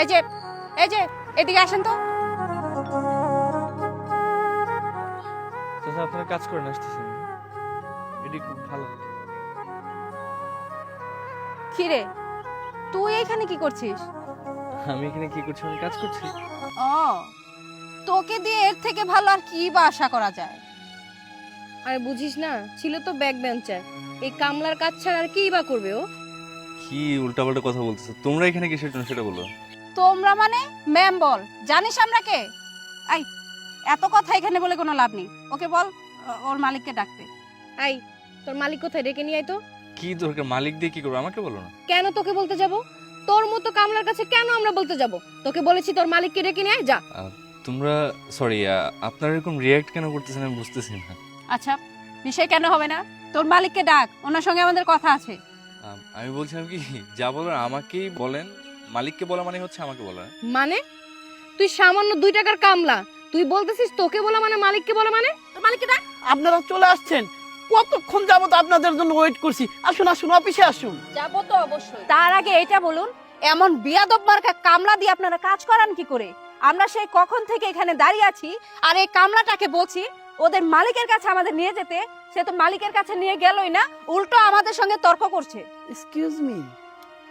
এই যে এই যে এদিকে আসেন তো। চাচা আপনারা কাজ করেন আসতেছেন। এটি খুব ভালো। কি রে তুই এখানে কি করছিস? আমি এখানে কি করছি? আমি কাজ করছি। ও তোকে দিয়ে এর থেকে ভালো আর কি বা আশা করা যায়? আর বুঝিস না ছিল তো ব্যাক বেঞ্চার এই কামলার কাজ ছাড়া আর কি বা করবে ও? কি উল্টাপাল্টা কথা বলতেছো? তোমরা এখানে কিসের জন্য সেটা বলো। তোমরা মানে? ম্যাম বল। জানিস আমরা কে? আই এত কথা এখানে বলে কোনো লাভ নেই। ওকে বল ওর মালিককে ডাকতে। আই তোর মালিক কোথায়? ডেকে নিয়ে আয় তো। কি দরকার মালিক দিয়ে কি করব? আমাকে বলো না। কেন তোকে বলতে যাব? তোর মতো কামলার কাছে কেন আমরা বলতে যাব? তোকে বলেছি তোর মালিককে ডেকে নিয়ে আয় যা। তোমরা সরি আপনারা এরকম রিয়াক্ট কেন করতেছেন আমি বুঝতেছি না। আচ্ছা বিষয় কেন হবে না? তোর মালিককে ডাক ওনার সঙ্গে আমাদের কথা আছে। আমি বলছিলাম কি যা বলার আমাকেই বলেন মালিককে বলা মানে হচ্ছে আমাকে বলা। মানে? তুই সামান্য দুই টাকার কামলা। তুই বলতেছিস তোকে বলা মানে মালিককে বলা মানে? তোর মালিককে ডাক আপনারা চলে আসছেন। কতক্ষণ যাবত আপনাদের জন্য ওয়েট করছি? আসুন আসুন অফিসে আসুন। যাব তো অবশ্যই। তার আগে এটা বলুন এমন বিয়াদব মার্কা কামলা দিয়ে আপনারা কাজ করান কি করে? আমরা সেই কখন থেকে এখানে দাঁড়িয়ে আছি আর এই কামলাটাকে বলছি ওদের মালিকের কাছে আমাদের নিয়ে যেতে। সে তো মালিকের কাছে নিয়ে গেলই না উল্টো আমাদের সঙ্গে তর্ক করছে। এক্সকিউজ মি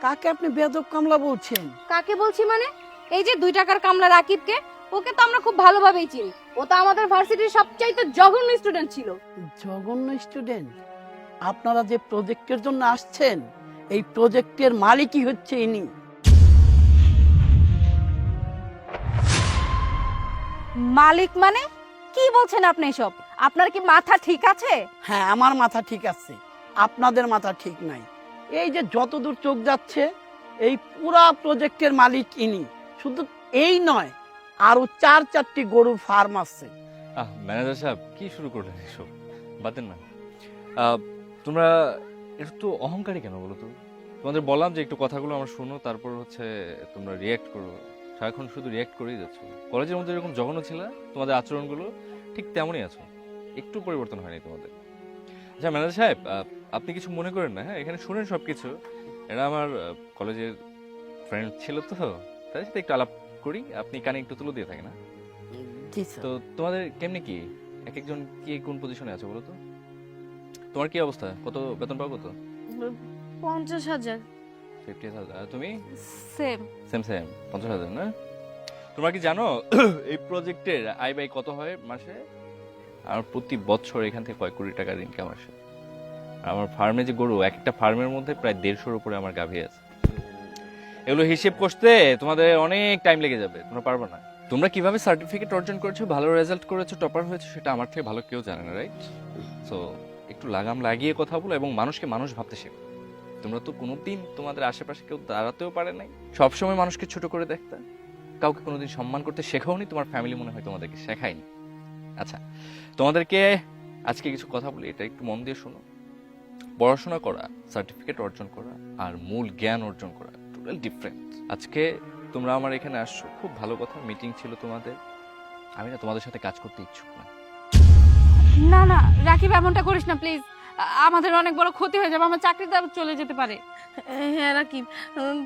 কাকে আপনি বেদব কামলা বলছেন? কাকে বলছি মানে? এই যে দুই টাকার কামলা রাকিবকে ওকে তো আমরা খুব ভালোভাবেই চিনি। ও তো আমাদের ভার্সিটির সবচাইতে জঘন্য স্টুডেন্ট ছিল। জঘন্য স্টুডেন্ট আপনারা যে প্রজেক্টের জন্য আসছেন এই প্রজেক্টের মালিকই হচ্ছে ইনি। মালিক মানে? কি বলছেন আপনি এসব? আপনার কি মাথা ঠিক আছে? হ্যাঁ আমার মাথা ঠিক আছে। আপনাদের মাথা ঠিক নাই। এই যে যতদূর চোখ যাচ্ছে, এই পুরা প্রজেক্টের মালিক ইনি। শুধু এই নয় আরও চার চারটি গরুর ফার্ম আছে। আহ, ম্যানেজার সাহেব, কি শুরু করলেন এসব? বাদেন না। তোমরা একটু অহংকারী কেন বলো তো? তোমাদের বললাম যে একটু কথাগুলো আমার শোনো, তারপর হচ্ছে তোমরা রিয়াক্ট করো। সারাক্ষণ শুধু রিয়াক্ট করেই যাচ্ছ। কলেজের মধ্যে এরকম জঘন্য ছিল, তোমাদের আচরণগুলো ঠিক তেমনই আছো একটু পরিবর্তন হয়নি তোমাদের। আচ্ছা ম্যানেজার সাহেব আপনি কিছু মনে করেন না হ্যাঁ? এখানে শুনেন সব কিছু এরা আমার কলেজের ফ্রেন্ড ছিল তো তাদের সাথে একটু আলাপ করি আপনি কানে একটু তুলে দিয়ে থাকেন না তো তোমাদের কেমনি কি? এক একজন কি কোন পজিশনে আছে বলো তো? তোমার কি অবস্থা? কত বেতন পাবো তো পঞ্চাশ হাজার। ফিফটি হাজার। তুমি? সেম সেম সেম পঞ্চাশ হাজার না? তোমরা কি জানো এই প্রজেক্টের আয় ব্যয় কত হয় মাসে? আর প্রতি বছর এখান থেকে কয় কোটি টাকার ইনকাম আসে? আমার ফার্মে যে গরু, একটা ফার্মের মধ্যে প্রায় দেড়শোর উপরে আমার গাভী আছে। এগুলো হিসেব করতে তোমাদের অনেক টাইম লেগে যাবে, তোমরা পারবে না। তোমরা কীভাবে সার্টিফিকেট অর্জন করেছ, ভালো রেজাল্ট করেছ টপার হয়েছো, সেটা আমার থেকে ভালো কেউ জানে না রাইট সো একটু লাগাম লাগিয়ে কথা বলো এবং মানুষকে মানুষ ভাবতে শেখো। তোমরা তো কোনোদিন তোমাদের আশেপাশে কেউ দাঁড়াতেও পারে নাই। সবসময় মানুষকে ছোট করে দেখতে। কাউকে কোনোদিন সম্মান করতে শেখাওনি, তোমার ফ্যামিলি মনে হয় তোমাদেরকে শেখায়নি। আচ্ছা তোমাদেরকে আজকে কিছু কথা বলি, এটা একটু মন দিয়ে শোনো। পড়াশোনা করা সার্টিফিকেট অর্জন করা আর মূল জ্ঞান অর্জন করা টোটাল ডিফারেন্ট আজকে তোমরা আমার এখানে আসছো খুব ভালো কথা মিটিং ছিল তোমাদের। আমি না তোমাদের সাথে কাজ করতে ইচ্ছুক না। না না রাকিব এমনটা করিস না প্লিজ আমাদের অনেক বড় ক্ষতি হয়ে যাবে আমার চাকরিতে চলে যেতে পারে। হ্যাঁ রাকিব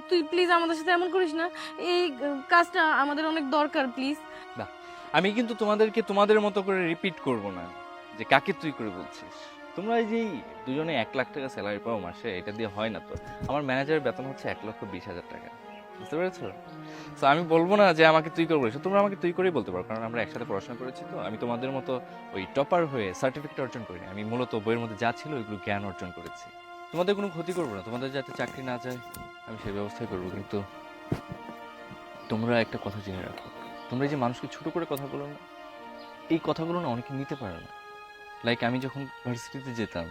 তুই প্লিজ আমাদের সাথে এমন করিস না। এই কাজটা আমাদের অনেক দরকার প্লিজ আমি কিন্তু তোমাদেরকে তোমাদের মতো করে রিপিট করব না যে কাকে তুই করে বলছিস? তোমরা এই যে দুজনে এক লাখ টাকা স্যালারি পাও মাসে, এটা দিয়ে হয় না তো। আমার ম্যানেজারের বেতন হচ্ছে এক লক্ষ বিশ হাজার টাকা। বুঝতে পেরেছ? তো আমি বলব না যে আমাকে তুই করে বলেছ তোমরা আমাকে তুই করেই বলতে পারো, কারণ আমরা একসাথে পড়াশোনা করেছি তো। আমি তোমাদের মতো ওই টপার হয়ে সার্টিফিকেট অর্জন করিনি। আমি মূলত বইয়ের মধ্যে যা ছিল ওইগুলো জ্ঞান অর্জন করেছি। তোমাদের কোনো ক্ষতি করব না, তোমাদের যাতে চাকরি না যায়, আমি সেই ব্যবস্থাই করব। কিন্তু তোমরা একটা কথা জেনে রাখো, তোমরা যে মানুষকে ছোট করে কথা বলো না, এই কথাগুলো না অনেকে নিতে পারে না। লাইক আমি যখন ভার্সিটিতে যেতাম,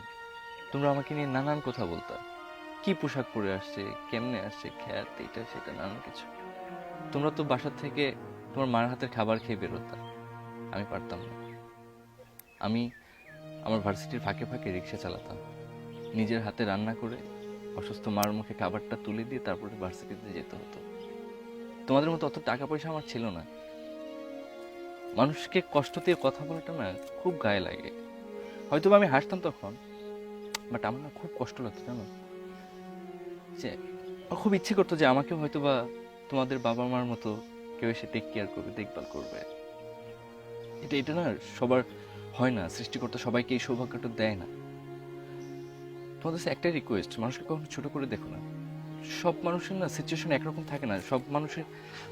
তোমরা আমাকে নিয়ে নানান কথা বলতা। কি পোশাক পরে আসছে, কেমনে আসছে, খ্যাত, এটা, সেটা, নানান কিছু। তোমরা তো বাসার থেকে তোমার মার হাতের খাবার খেয়ে বেরোতা। আমি পারতাম না। আমি আমার ভার্সিটির ফাঁকে ফাঁকে রিক্সা চালাতাম। নিজের হাতে রান্না করে অসুস্থ মার মুখে খাবারটা তুলে দিয়ে তারপরে ভার্সিটিতে যেতে হতো। তোমাদের মতো অত টাকা পয়সা আমার ছিল না। মানুষকে কষ্ট দিয়ে কথা বলাটা না, খুব গায়ে লাগে। হয়তো আমি হাসতাম তখন বাট আমার না খুব কষ্ট লাগতো, জানো? যে খুব ইচ্ছে করতো যে আমাকে হয়তো বা তোমাদের বাবা মার মতো কেউ এসে টেক কেয়ার করবে, দেখভাল করবে। এটা এটা না সবার হয় না, সৃষ্টিকর্তা সবাইকে এই সৌভাগ্যটা দেয় না। তোমাদের একটাই রিকোয়েস্ট মানুষকে কখনো ছোট করে দেখো না। সব মানুষের না সিচুয়েশন একরকম থাকে না, সব মানুষের,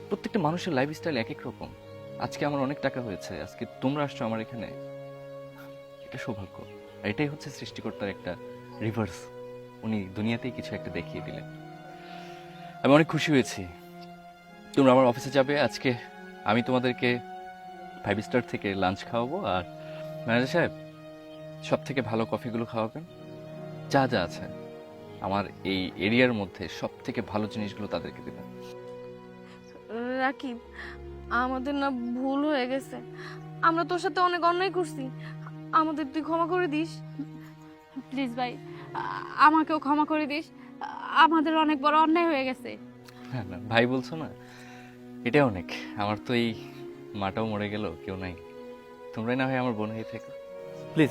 প্রত্যেকটা মানুষের লাইফস্টাইল এক এক রকম। আজকে আমার অনেক টাকা হয়েছে, আজকে তোমরা আসছো আমার এখানে এটা সৌভাগ্য। আর এটাই হচ্ছে সৃষ্টিকর্তার একটা রিভার্স উনি দুনিয়াতেই কিছু একটা দেখিয়ে দিলেন। আমি অনেক খুশি হয়েছি। তোমরা আমার অফিসে যাবে, আজকে আমি তোমাদেরকে ফাইভ স্টার থেকে লাঞ্চ খাওয়াবো, আর ম্যানেজার সাহেব সব থেকে ভালো কফিগুলো খাওয়াবেন। যা যা আছে, আমার এই এরিয়ার মধ্যে সব থেকে ভালো জিনিসগুলো তাদেরকে দেবেন। রাকিব, আমাদের না ভুল হয়ে গেছে। আমরা তোর সাথে অনেক অন্যায় করছি। আমাদের তুই ক্ষমা করে দিস। প্লিজ ভাই আমাকেও ক্ষমা করে দিস। আমাদের অনেক বড় অন্যায় হয়ে গেছে। হ্যাঁ না ভাই বলছো না? এটা অনেক। আমার তো এই মাটাও মরে গেল কেউ নাই। তোমরাই না হয় আমার বোন হয়ে থেকো। প্লিজ।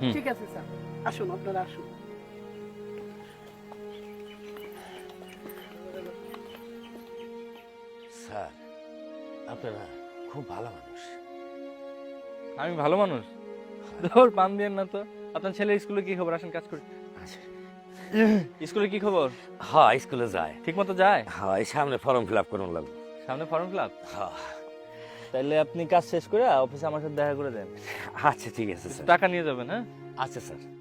হুম। ঠিক আছে স্যার। আসুন আপনারা আসুন। স্যার আপনারা খুব ভালো মানুষ। আমি ভালো মানুষ? তোর পান দিয়ে না তো। আপনার ছেলের স্কুলে কি খবর? আসেন কাজ করি। স্কুলে কি খবর? হ্যাঁ স্কুলে যায়। ঠিক মতো যায়? হ্যাঁ এই সামনে ফর্ম ফিল আপ করুন লাগবে। সামনে ফর্ম ফিল আপ? হ্যাঁ। তাইলে আপনি কাজ শেষ করে অফিসে আমার সাথে দেখা করে দেন। আচ্ছা ঠিক আছে স্যার। টাকা নিয়ে যাবেন হ্যাঁ? আচ্ছা স্যার।